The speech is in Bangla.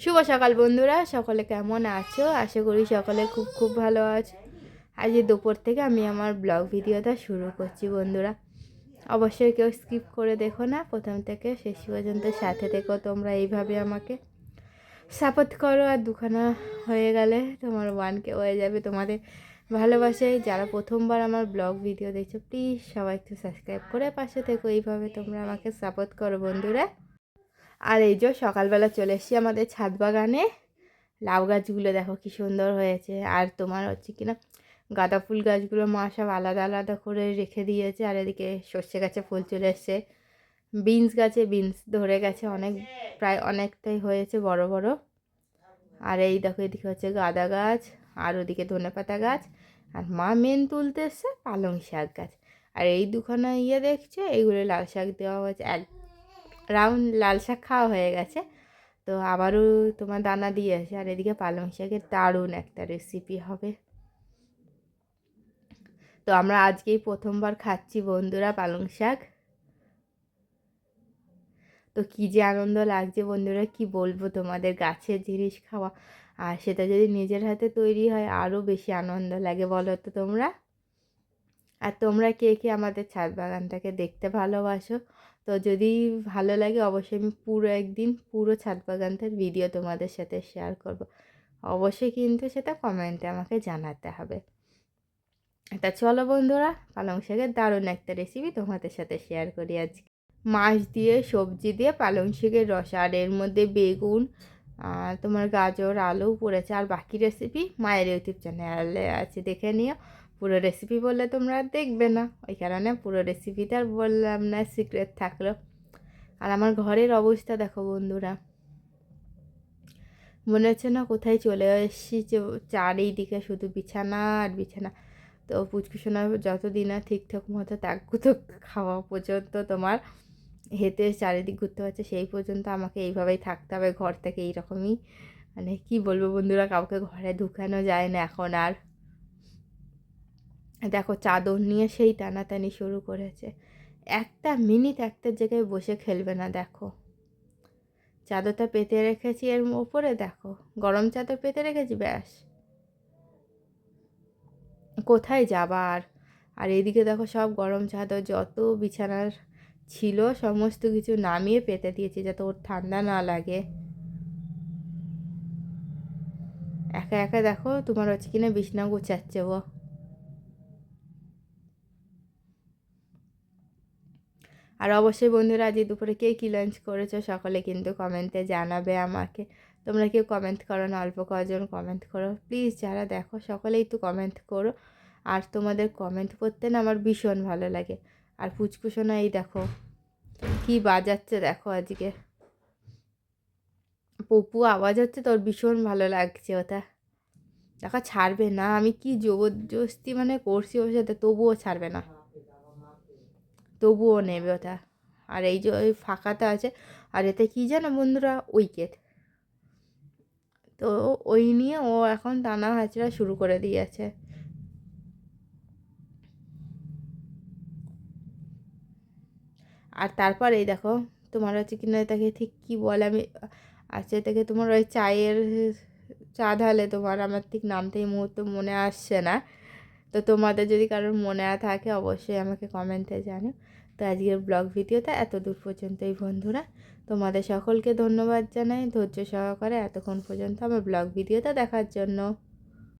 শুভ সকাল বন্ধুরা, সকলে কেমন আছো? আশা করি সকলে খুব খুব ভালো আছো। আজ দুপুর থেকে আমি আমার ব্লগ ভিডিওটা শুরু করছি বন্ধুরা। অবশ্যই কেউ স্কিপ করে দেখো না, প্রথম থেকে শেষ পর্যন্ত সাথে থেকো, তোমরা এইভাবে আমাকে সাপোর্ট করো। আর দুখানা হয়ে গেলে তোমার ওয়ানকে হয়ে যাবে তোমাদের ভালোবাসায়। যারা প্রথমবার আমার ব্লগ ভিডিও দেখছ প্লিজ সবাই একটু সাবস্ক্রাইব করে পাশে থেকো। এইভাবে তোমরা আমাকে সাপোর্ট করো বন্ধুরা। আর এই যে সকালবেলা চলে এসেছি আমাদের ছাদ বাগানে। লাউ গাছগুলো দেখো কি সুন্দর হয়েছে। আর তোমার হচ্ছে কি না, গাঁদা ফুল গাছগুলো মা সব আলাদা আলাদা করে রেখে দিয়েছে। আর এদিকে সর্ষে গাছে ফুল চলে এসছে। বিনস গাছে, বিনস ধরে গেছে অনেক, প্রায় অনেকটাই হয়েছে বড় বড়। আর এই দেখো, এদিকে হচ্ছে গাঁদা গাছ আর ওদিকে ধনেপাতা গাছ। আর মা মেন তুলতে এসছে পালং শাক গাছ। আর এই দুখানা ইয়ে দেখছে, এইগুলো লাল শাক দেওয়া হয়েছে। এক রাউন্ড লাল শাক খাওয়া হয়ে গেছে। তো আবারও তোমার দানা দিয়েছে আর এদিকে পালং শাকের দারুণ একটা রেসিপি হবে। তো আমরা আজকেই প্রথমবার খাচ্ছি বন্ধুরা পালং শাক। তো কী যে আনন্দ লাগছে বন্ধুরা, কি বলব তোমাদের, গাছের জিনিস খাওয়া। আর সেটা যদি নিজের হাতে তৈরি হয়, আরও বেশি আনন্দ লাগে, বলো তো তোমরা। আর তোমরা কে কে আমাদের ছাদ বাগানটাকে দেখতে ভালোবাসো? তো যদি ভালো লাগে অবশ্যই আমি পুরো একদিন পুরো ছাদ বাগানটার ভিডিও তোমাদের সাথে শেয়ার করব। অবশ্যই কিন্তু সেটা কমেন্টে আমাকে জানাতে হবে। তা চলো বন্ধুরা, পালং শাকের দারুণ একটা রেসিপি তোমাদের সাথে শেয়ার করি আজকে। মাছ দিয়ে, সবজি দিয়ে পালং শাকের রস, আর এর মধ্যে বেগুন তোমার গাজর, আলু পড়েছে, আর বাকি রেসিপি মায়ের ইউটিউব চ্যানেলে আছে, দেখে নিও। পুরো রেসিপি বললে তোমরা দেখবে না। ওই কারণে পুরো রেসিপিটা আর বললাম না সিক্রেট থাকল। আর আমার ঘরের অবস্থা দেখো বন্ধুরা। মনে হচ্ছে না কোথায় চলে এসেছি যে চারিদিকে শুধু বিছানা আর বিছানা। তো পুচকুসোনা যতদিন না ঠিকঠাক মতো তাকগুতো খাওয়া পর্যন্ত তোমার হেঁটে চারিদিক ঘুরতে পারছে, সেই পর্যন্ত আমাকে এইভাবেই থাকতে হবে। ঘর থেকে এইরকমই। মানে কি বলব বন্ধুরা, কাউকে ঘরে ঢুকানো যায় না এখন আর। দেখো চাদর নিয়ে সেই টানাটানি শুরু করেছে। একটা মিনিট একটা জায়গায় বসে খেলবে না, দেখো। চাদরটা পেতে রেখেছি এর ওপরে, দেখো। গরম চাদর পেতে রেখেছি, ব্যাস। কোথায় যাবার? আর এদিকে দেখো সব গরম চাদর, যত বিছানার ছিল, সমস্ত কিছু নামিয়ে পেতে দিয়েছি যাতে ওর ঠান্ডা না লাগে। একা একা দেখো তোমার হচ্ছে কিনা বিছনা গুছাচ্ছে ও আর অবশ্যই বন্ধুরা আজ দুপুরে কে কী লাঞ্চ করেছ সকলে কিন্তু কমেন্টে জানাবে আমাকে। তোমরা কেউ কমেন্ট করো না, অল্প কজন কমেন্ট করো। প্লিজ যারা দেখো, সকলেই তো কমেন্ট করো। আর তোমাদের কমেন্ট করতে না আমার ভীষণ ভালো লাগে। আর পুচকুসোনা এই দেখো, কি বাজাচ্ছে দেখো আজকে। পপু আওয়াজ হচ্ছে তোর ভীষণ ভালো লাগছে ওটা। দেখো ছাড়বে না, আমি কি জবরদস্তি মানে করছি ওর সাথে, তবুও ছাড়বে না। তবুও নেবে ওটা। আর এই যে ওই ফাঁকাটা আছে, আর এতে কী জানো বন্ধুরা? উইকেট। তো ওই নিয়ে ও এখন টানা হাঁচড়া শুরু করে দিয়েছে। আর তারপর এই দেখো, তোমার হচ্ছে কিনা এটাকে ঠিক কী বলে আমি আচ্ছা এটাকে তোমার ওই চায়ের, চা ঢালে তোমার, আমার ঠিক নামটা এই মুহূর্তে মনে আসছে না। তো তোমাদের যদি কারোর মনে থাকে, অবশ্যই আমাকে কমেন্টে জানো তো আজকের ব্লগ ভিডিওটা এত দূর পর্যন্তই, বন্ধুরা। তোমাদের সকলকে ধন্যবাদ জানাই। ধৈর্য সহকারে এতক্ষণ পর্যন্ত আমার ব্লগ ভিডিওটা দেখার জন্য।